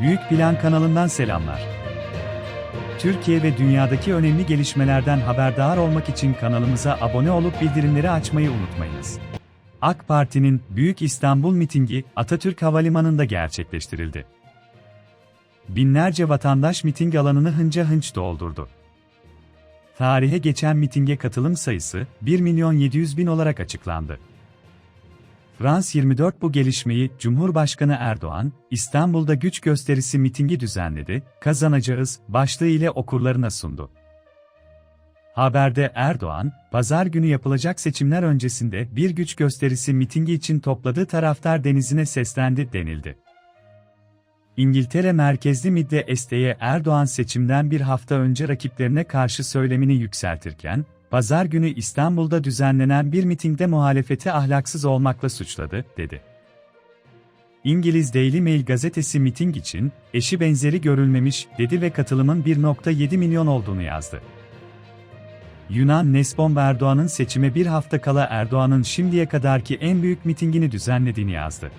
Büyük Plan kanalından selamlar. Türkiye ve dünyadaki önemli gelişmelerden haberdar olmak için kanalımıza abone olup bildirimleri açmayı unutmayınız. AK Parti'nin Büyük İstanbul mitingi Atatürk Havalimanı'nda gerçekleştirildi. Binlerce vatandaş miting alanını hınca hınç doldurdu. Tarihe geçen mitinge katılım sayısı 1 milyon 700 bin olarak açıklandı. Frans 24 bu gelişmeyi Cumhurbaşkanı Erdoğan, İstanbul'da güç gösterisi mitingi düzenledi, kazanacağız başlığı ile okurlarına sundu. Haberde Erdoğan, pazar günü yapılacak seçimler öncesinde bir güç gösterisi mitingi için topladığı taraftar denizine seslendi denildi. İngiltere merkezli Midde Este'ye Erdoğan seçimden bir hafta önce rakiplerine karşı söylemini yükseltirken, pazar günü İstanbul'da düzenlenen bir mitingde muhalefeti ahlaksız olmakla suçladı, dedi. İngiliz Daily Mail gazetesi miting için, eşi benzeri görülmemiş, dedi ve katılımın 1.7 milyon olduğunu yazdı. Yunan Nesbon Erdoğan'ın seçime bir hafta kala Erdoğan'ın şimdiye kadarki en büyük mitingini düzenlediğini yazdı.